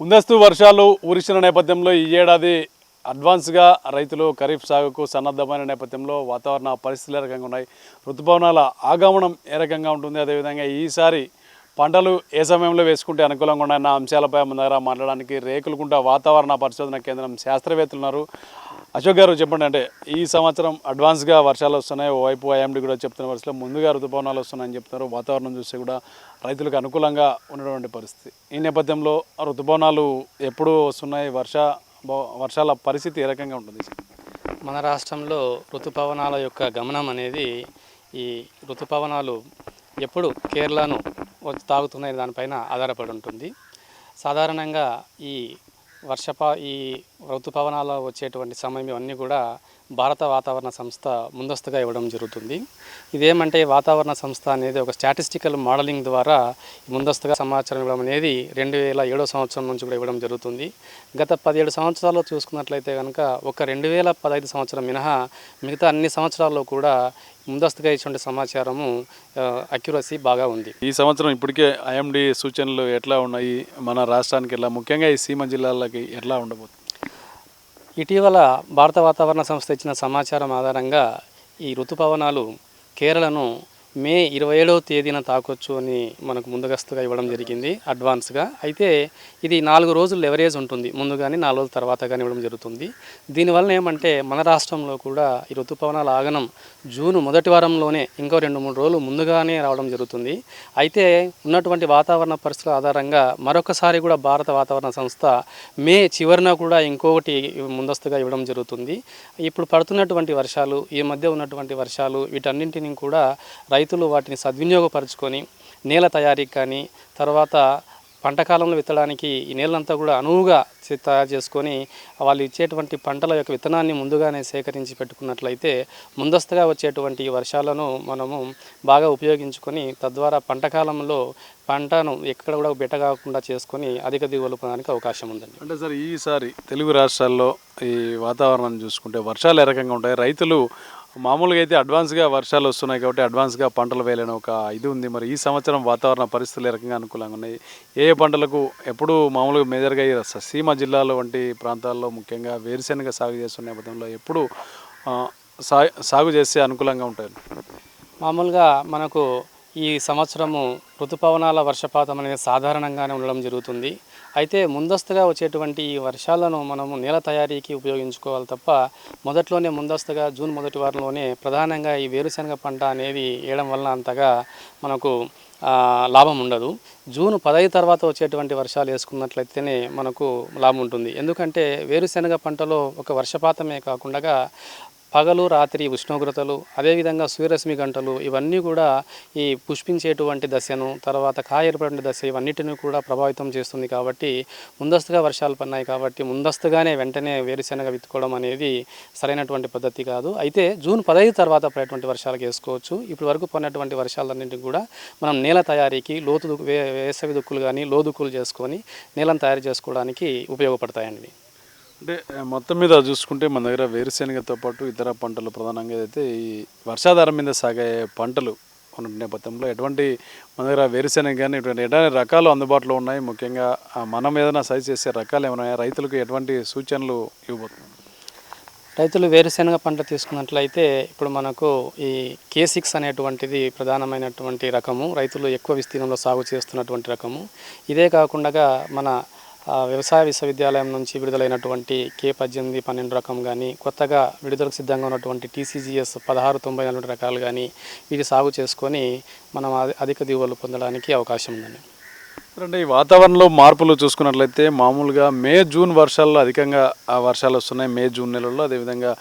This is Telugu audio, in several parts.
ముందస్తు వర్షాలు ఉరిసిన నేపథ్యంలో ఈ ఏడాది అడ్వాన్స్గా రైతులు ఖరీఫ్ సాగుకు సన్నద్ధమైన నేపథ్యంలో వాతావరణ పరిస్థితులు ఏ రకంగా ఉన్నాయి? ఋతుపవనాల ఆగమనం ఏ రకంగా ఉంటుంది? అదేవిధంగా ఈసారి పంటలు ఏ సమయంలో వేసుకుంటే అనుకూలంగా ఉన్నాయన్న అంశాలపై మన దగ్గర మాట్లాడడానికి రేకులకుంట వాతావరణ పరిశోధన కేంద్రం శాస్త్రవేత్తలు ఉన్నారు. అశోక్ గారు చెప్పండి అంటే ఈ సంవత్సరం అడ్వాన్స్గా వర్షాలు వస్తున్నాయి ఓవైపు ఐఎండి కూడా చెప్తున్న వరుసలో ముందుగా ఋతుపవనాలు వస్తున్నాయని చెప్తున్నారు. వాతావరణం చూస్తే కూడా రైతులకు అనుకూలంగా ఉన్నటువంటి పరిస్థితి. ఈ నేపథ్యంలో ఋతుపవనాలు ఎప్పుడు వస్తున్నాయి? వర్ష బ- వర్షాల పరిస్థితి ఏ రకంగా ఉంటుంది? మన రాష్ట్రంలో ఋతుపవనాల యొక్క గమనం అనేది ఈ ఋతుపవనాలు ఎప్పుడు కేరళను తాగుతున్నాయి దానిపైన ఆధారపడి ఉంటుంది. సాధారణంగా ఈ వర్షపా ఈ ఋతుపవనాలు వచ్చేటువంటి సమయం ఇవన్నీ కూడా భారత వాతావరణ సంస్థ ముందస్తుగా ఇవ్వడం జరుగుతుంది. ఇదేమంటే వాతావరణ సంస్థ అనేది ఒక స్టాటిస్టికల్ మోడలింగ్ ద్వారా ముందస్తుగా సమాచారం ఇవ్వడం అనేది రెండు వేల ఏడో సంవత్సరం నుంచి కూడా ఇవ్వడం జరుగుతుంది. గత పదిహేడు సంవత్సరాల్లో చూసుకున్నట్లయితే కనుక ఒక రెండు వేల పదహైదు సంవత్సరం మినహా మిగతా అన్ని సంవత్సరాల్లో కూడా ముందస్తుగా ఇచ్చే సమాచారము అక్యురసీ బాగా ఉంది. ఈ సంవత్సరం ఇప్పటికే ఐఎండి సూచనలు ఎట్లా ఉన్నాయి? మన రాష్ట్రానికి ఎలా? ముఖ్యంగా ఈ సీమ జిల్లాలకి ఎట్లా ఉండబోతుంది? ఇటీవల భారత వాతావరణ సంస్థ ఇచ్చిన సమాచారం ఆధారంగా ఈ ఋతుపవనాలు కేరళను మే ఇరవై ఏడవ తేదీన తాకొచ్చు అని మనకు ముందస్తుగా ఇవ్వడం జరిగింది అడ్వాన్స్గా. అయితే ఇది నాలుగు రోజులు లెవరేజ్ ఉంటుంది ముందు కానీ నాలుగు రోజుల తర్వాత కానీ ఇవ్వడం జరుగుతుంది. దీనివల్ల ఏమంటే మన రాష్ట్రంలో కూడా ఈ ఋతుపవనాల ఆగనం జూన్ మొదటి వారంలోనే ఇంకో రెండు మూడు రోజులు ముందుగానే రావడం జరుగుతుంది. అయితే ఉన్నటువంటి వాతావరణ పరిస్థితుల ఆధారంగా మరొకసారి కూడా భారత వాతావరణ సంస్థ మే చివరిన కూడా ఇంకొకటి ముందస్తుగా ఇవ్వడం జరుగుతుంది. ఇప్పుడు పడుతున్నటువంటి వర్షాలు ఈ మధ్య ఉన్నటువంటి వర్షాలు వీటన్నింటినీ కూడా రైతులు వాటిని సద్వినియోగపరుచుకొని నేల తయారీకి కానీ తర్వాత పంట కాలంలో విత్తడానికి ఈ నీళ్ళంతా కూడా అనువుగా తయారు చేసుకొని వాళ్ళు ఇచ్చేటువంటి పంటల యొక్క విత్తనాన్ని ముందుగానే సేకరించి పెట్టుకున్నట్లయితే ముందస్తుగా వచ్చేటువంటి వర్షాలను మనము బాగా ఉపయోగించుకొని తద్వారా పంట కాలంలో పంటను ఎక్కడ కూడా బెట్ట కాకుండా చేసుకొని అధిక దిగుబడులు పొందడానికి అవకాశం ఉందండి. అంటే సార్ ఈసారి తెలుగు రాష్ట్రాల్లో ఈ వాతావరణం చూసుకుంటే వర్షాలు ఏ రకంగా ఉంటాయి? రైతులు మామూలుగా అయితే అడ్వాన్స్గా వర్షాలు వస్తున్నాయి కాబట్టి అడ్వాన్స్గా పంటలు వేయలేని ఒక ఇది ఉంది. మరి ఈ సంవత్సరం వాతావరణ పరిస్థితులు ఏ రకంగా అనుకూలంగా ఉన్నాయి? ఏ ఏ పంటలకు ఎప్పుడు మామూలుగా మేజర్గా ఈ సీమ జిల్లాలో వంటి ప్రాంతాల్లో ముఖ్యంగా వేరుశెనగ సాగు చేస్తున్న నేపథ్యంలో ఎప్పుడు సా- సాగు చేస్తే అనుకూలంగా ఉంటాయి? మామూలుగా మనకు ఈ సంవత్సరము ఋతుపవనాల వర్షపాతం అనేది సాధారణంగానే ఉండడం జరుగుతుంది. అయితే ముందస్తుగా వచ్చేటువంటి ఈ వర్షాలను మనము నేల తయారీకి ఉపయోగించుకోవాలి తప్ప మొదట్లోనే ముందస్తుగా జూన్ మొదటి వారంలోనే ప్రధానంగా ఈ వేరుశనగ పంట అనేది వేయడం వలన అంతగా మనకు లాభం ఉండదు. జూన్ పదహైదు తర్వాత వచ్చేటువంటి వర్షాలు వేసుకున్నట్లయితేనే మనకు లాభం ఉంటుంది. ఎందుకంటే వేరుశనగ పంటలో ఒక వర్షపాతమే కాకుండా పగలు రాత్రి ఉష్ణోగ్రతలు అదేవిధంగా సూర్యరశ్మి గంటలు ఇవన్నీ కూడా ఈ పుష్పించేటువంటి దశను తర్వాత కాయ ఏర్పడే దశ ఇవన్నిటిని కూడా ప్రభావితం చేస్తుంది కాబట్టి ముందస్తుగా వర్షాలు పడినాయి కాబట్టి ముందస్తుగానే వెంటనే వేరుశెనగ విత్తుకోవడం అనేది సరైనటువంటి పద్ధతి కాదు. అయితే జూన్ పదహైదు తర్వాత పడేటువంటి వర్షాలకు వేసుకోవచ్చు. ఇప్పటి వరకు పడినటువంటి వర్షాలన్నింటినీ కూడా మనం నేల తయారీకి లోతు దుక్కు- వే వేసవి దుక్కులు కానీ లోదుక్కులు చేసుకొని నేలను తయారు చేసుకోవడానికి ఉపయోగపడతాయండి. అంటే మొత్తం మీద చూసుకుంటే మన దగ్గర వేరుశెనగతో పాటు ఇతర పంటలు ప్రధానంగా అయితే ఈ వర్షాధారం మీద సాగే పంటలు ఉన్న నేపథ్యంలో ఎటువంటి మన దగ్గర వేరుశెనగ కానీ ఇటువంటి ఎటువంటి రకాలు అందుబాటులో ఉన్నాయి? ముఖ్యంగా మనం ఏదైనా సైజ్ చేసే రకాలు ఏమైనా రైతులకు ఎటువంటి సూచనలు ఇవ్వబోతున్నాం రైతులు వేరుశెనగ పంట తీసుకున్నట్లయితే ఇప్పుడు మనకు ఈ కే సిక్స్ అనేటువంటిది ప్రధానమైనటువంటి రకము. రైతులు ఎక్కువ విస్తీర్ణంలో సాగు చేస్తున్నటువంటి రకము. ఇదే కాకుండా మన వ్యవసాయ విశ్వవిద్యాలయం నుంచి విడుదలైనటువంటి కే పద్దెనిమిది పన్నెండు రకం కానీ కొత్తగా విడుదలకు సిద్ధంగా ఉన్నటువంటి టీసీజీఎస్ పదహారు తొంభై నలభై రకాలు కానీ వీటి సాగు చేసుకొని మనం అధిక దిగుబడులు పొందడానికి అవకాశం ఉందండి. అంటే ఈ వాతావరణంలో మార్పులు చూసుకున్నట్లయితే మామూలుగా మే జూన్ వర్షాల్లో అధికంగా ఆ వర్షాలు వస్తున్నాయి. మే జూన్ నెలల్లో అదేవిధంగా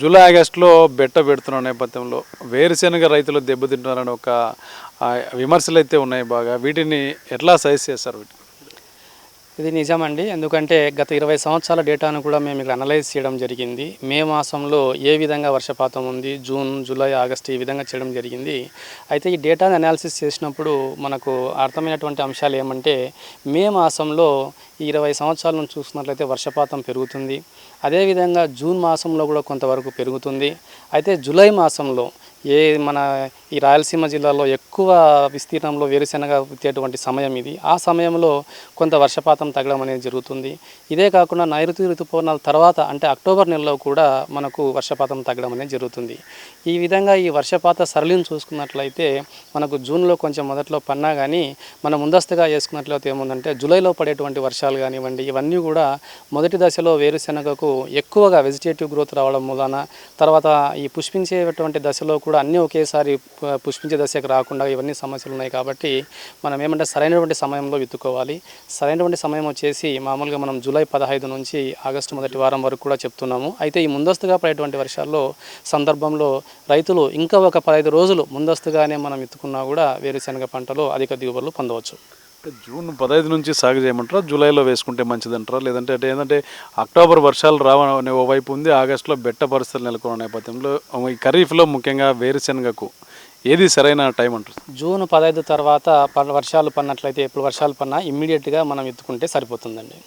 జూలై ఆగస్టులో బెట్ట పెడుతున్న నేపథ్యంలో వేరుశెనగ రైతులు దెబ్బతింటున్నారని ఒక విమర్శలు అయితే ఉన్నాయి బాగా. వీటిని ఎట్లా సైజ్ చేస్తారు వీటి ఇది నిజమండి. ఎందుకంటే గత ఇరవై సంవత్సరాల డేటాను కూడా మేము ఇక్కడ అనలైజ్ చేయడం జరిగింది. మే మాసంలో ఏ విధంగా వర్షపాతం ఉంది జూన్ జూలై ఆగస్టు ఈ విధంగా చేయడం జరిగింది. అయితే ఈ డేటాను అనాలిసిస్ చేసినప్పుడు మనకు అర్థమైనటువంటి అంశాలు ఏమంటే మే మాసంలో ఈ ఇరవై సంవత్సరాల నుంచి చూసుకున్నట్లయితే వర్షపాతం పెరుగుతుంది. అదేవిధంగా జూన్ మాసంలో కూడా కొంతవరకు పెరుగుతుంది. అయితే జూలై మాసంలో ఏ మన ఈ రాయలసీమ జిల్లాలో ఎక్కువ విస్తీర్ణంలో వేరుశెనగ విత్తేటువంటి సమయం ఇది. ఆ సమయంలో కొంత వర్షపాతం తగ్గడం అనేది జరుగుతుంది. ఇదే కాకుండా నైరుతి ఋతుపవనాల తర్వాత అంటే అక్టోబర్ నెలలో కూడా మనకు వర్షపాతం తగ్గడం అనేది జరుగుతుంది. ఈ విధంగా ఈ వర్షపాత సరళిని చూసుకున్నట్లయితే మనకు జూన్లో కొంచెం మొదట్లో పన్నా కానీ మనం ముందస్తుగా వేసుకున్నట్లయితే ఏముందంటే జూలైలో పడేటువంటి వర్షాలు కానివ్వండి ఇవన్నీ కూడా మొదటి దశలో వేరుశెనగకు ఎక్కువగా వెజిటేటివ్ గ్రోత్ రావడం మూలాన తర్వాత ఈ పుష్పించేటువంటి దశలో కూడా అన్నీ ఒకేసారి పుష్పించే దశకు రాకుండా ఇవన్నీ సమస్యలు ఉన్నాయి కాబట్టి మనం ఏమంటే సరైనటువంటి సమయంలో విత్తుకోవాలి సరైనటువంటి సమయం వచ్చేసి మామూలుగా మనం జూలై పదహైదు నుంచి ఆగస్టు మొదటి వారం వరకు కూడా చెప్తున్నాము. అయితే ఈ ముందస్తుగా పడేటువంటి వర్షాల్లో సందర్భంలో రైతులు ఇంకా ఒక పదహైదు రోజులు ముందస్తుగానే మనం విత్తుకున్నా కూడా వేరుశెనగ పంటలో అధిక దిగుబడులు పొందవచ్చు. జూన్ పదహైదు నుంచి సాగు చేయమంటారా? జూలైలో వేసుకుంటే మంచిదంటారా? లేదంటే అంటే ఏంటంటే అక్టోబర్ వర్షాలు రావని ఓవైపు ఉంది ఆగస్టులో బెట్ట పరిస్థితులు నెలకొన్న నేపథ్యంలో ఈ ఖరీఫ్లో ముఖ్యంగా వేరుశెనగకు ఏది సరైన టైం అంటారు? జూన్ పదహైదు తర్వాత వర్షాలు పడినట్లయితే ఎప్పుడు వర్షాలు పడినా ఇమ్మీడియట్గా మనం విత్తుకుంటే సరిపోతుందండి.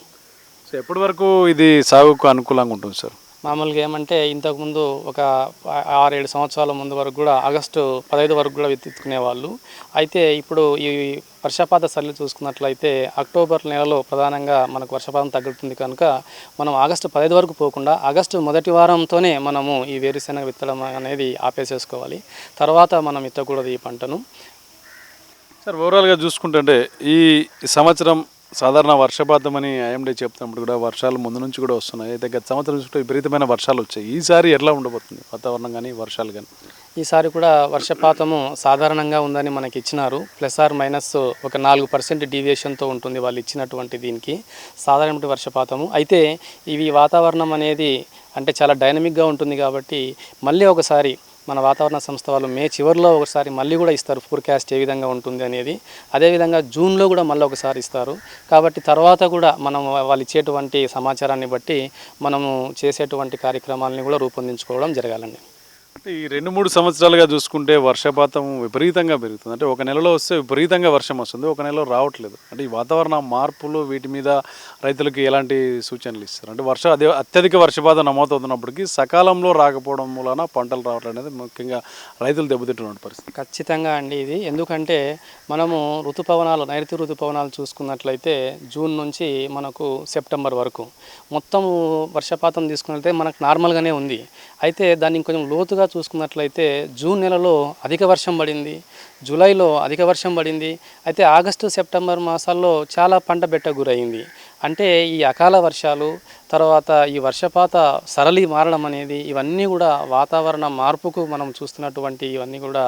సో ఎప్పటి వరకు ఇది సాగుకు అనుకూలంగా ఉంటుంది సార్? మామూలుగా ఏమంటే ఇంతకుముందు ఒక ఆరేడు సంవత్సరాల ముందు వరకు కూడా ఆగస్టు పదహైదు వరకు కూడా విత్తుకునే వాళ్ళు అయితే ఇప్పుడు ఈ వర్షపాత సరళి చూసుకున్నట్లయితే అక్టోబర్ నెలలో ప్రధానంగా మనకు వర్షపాతం తగ్గుతుంది కనుక మనం ఆగస్టు పదహైదు వరకు పోకుండా ఆగస్టు మొదటి వారంతోనే మనము ఈ వేరుశెనగ విత్తడం అనేది ఆపేసేసుకోవాలి. తర్వాత మనం ఇత్తకూడదు ఈ పంటను. సార్ ఓవరాల్గా చూసుకుంటే ఈ సంవత్సరం సాధారణ వర్షపాతం అని ఐఎండీ చెప్తున్నప్పుడు కూడా వర్షాలు ముందు నుంచి కూడా వస్తున్నాయి. అయితే గత సంవత్సరం చూసుకుంటే విపరీతమైన వర్షాలు వచ్చాయి. ఈసారి ఎట్లా ఉండబోతుంది? వాతావరణం కానీ వర్షాలు కానీ? ఈసారి కూడా వర్షపాతము సాధారణంగా ఉందని మనకి ఇచ్చినారు ప్లస్ ఆర్ మైనస్ ఒక నాలుగు పర్సెంట్ డీవియేషన్తో ఉంటుంది వాళ్ళు ఇచ్చినటువంటి దీనికి సాధారణమైన వర్షపాతము. అయితే ఇవి వాతావరణం అనేది అంటే చాలా డైనమిక్గా ఉంటుంది కాబట్టి మళ్ళీ ఒకసారి మన వాతావరణ సంస్థ వాళ్ళు మే చివరిలో ఒకసారి మళ్ళీ కూడా ఇస్తారు ఫోర్కాస్ట్ ఏ విధంగా ఉంటుంది అనేది. అదేవిధంగా జూన్లో కూడా మళ్ళీ ఒకసారి ఇస్తారు. కాబట్టి తర్వాత కూడా మనం వాళ్ళు ఇచ్చేటువంటి సమాచారాన్ని బట్టి మనము చేసేటువంటి కార్యక్రమాలని కూడా రూపొందించుకోవడం జరగాలండి. ఈ రెండు మూడు సంవత్సరాలుగా చూసుకుంటే వర్షపాతం విపరీతంగా పెరుగుతుంది. అంటే ఒక నెలలో వస్తే విపరీతంగా వర్షం వస్తుంది ఒక నెలలో రావట్లేదు. అంటే ఈ వాతావరణ మార్పులు వీటి మీద రైతులకు ఎలాంటి సూచనలు ఇస్తారు? అంటే వర్ష అదే అత్యధిక వర్షపాతం నమోదవుతున్నప్పటికీ సకాలంలో రాకపోవడం మూలన పంటలు రావట్లేదు అనేది ముఖ్యంగా రైతులు దెబ్బతింటున్న పరిస్థితి. ఖచ్చితంగా అండి ఇది. ఎందుకంటే మనము ఋతుపవనాలు నైరుతి ఋతుపవనాలు చూసుకున్నట్లయితే జూన్ నుంచి మనకు సెప్టెంబర్ వరకు మొత్తం వర్షపాతం తీసుకున్నట్లయితే మనకు నార్మల్గానే ఉంది. అయితే దాన్ని కొంచెం లోతుగా చూసుకున్నట్లయితే జూన్ నెలలో అధిక వర్షం పడింది. జూలైలో అధిక వర్షం పడింది. అయితే ఆగస్టు సెప్టెంబర్ మాసాల్లో చాలా పంట బెట్ట గురైంది. అంటే ఈ అకాల వర్షాలు తర్వాత ఈ వర్షపాత సరళి మారడం అనేది ఇవన్నీ కూడా వాతావరణ మార్పుకు మనం చూస్తున్నటువంటి ఇవన్నీ కూడా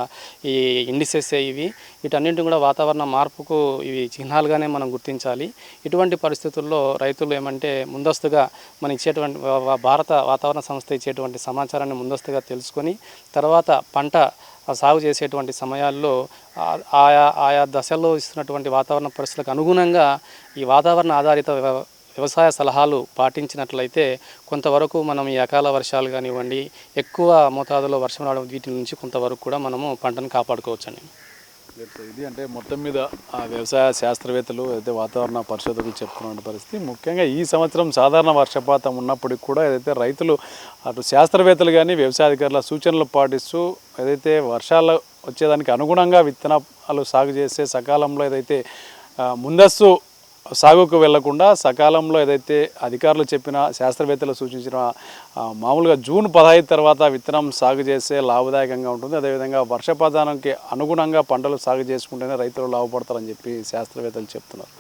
ఈ ఇండిసెస్ ఇవి. వీటన్నింటిని కూడా వాతావరణ మార్పుకు ఇవి చిహ్నాలుగానే మనం గుర్తించాలి. ఇటువంటి పరిస్థితుల్లో రైతులు ఏమంటే ముందస్తుగా మన ఇచ్చేటువంటి భారత వాతావరణ సంస్థ ఇచ్చేటువంటి సమాచారాన్ని ముందస్తుగా తెలుసుకొని తర్వాత పంట సాగు చేసేటువంటి సమయాల్లో ఆయా ఆయా దశల్లో ఇస్తున్నటువంటి వాతావరణ పరిస్థితులకు అనుగుణంగా ఈ వాతావరణ ఆధారిత వ్యవ- వ్యవసాయ సలహాలు పాటించినట్లయితే కొంతవరకు మనం ఈ అకాల వర్షాలు కానివ్వండి ఎక్కువ మోతాదులో వర్షం రావడం వీటి నుంచి కొంతవరకు కూడా మనము పంటను కాపాడుకోవచ్చండి. ఇది అంటే మొత్తం మీద వ్యవసాయ శాస్త్రవేత్తలు అయితే వాతావరణ పరిశోధకులు చెప్తున్న పరిస్థితి ముఖ్యంగా ఈ సంవత్సరం సాధారణ వర్షపాతం ఉన్నప్పటికీ కూడా ఏదైతే రైతులు అటు శాస్త్రవేత్తలు కానీ వ్యవసాయ అధికారుల సూచనలు పాటిస్తూ ఏదైతే వర్షాలు వచ్చేదానికి అనుగుణంగా విత్తనాలు సాగు చేసే సకాలంలో ఏదైతే ముందస్తు సాగుకు వెళ్ళకుండా సకాలంలో ఏదైతే అధికారులు చెప్పిన శాస్త్రవేత్తలు సూచించిన మామూలుగా జూన్ పదహైదు తర్వాత విత్తనం సాగు చేస్తే లాభదాయకంగా ఉంటుంది. అదేవిధంగా వర్షపాతానికి అనుగుణంగా పంటలు సాగు చేసుకుంటేనే రైతులు లాభపడతారని చెప్పి శాస్త్రవేత్తలు చెప్తున్నారు.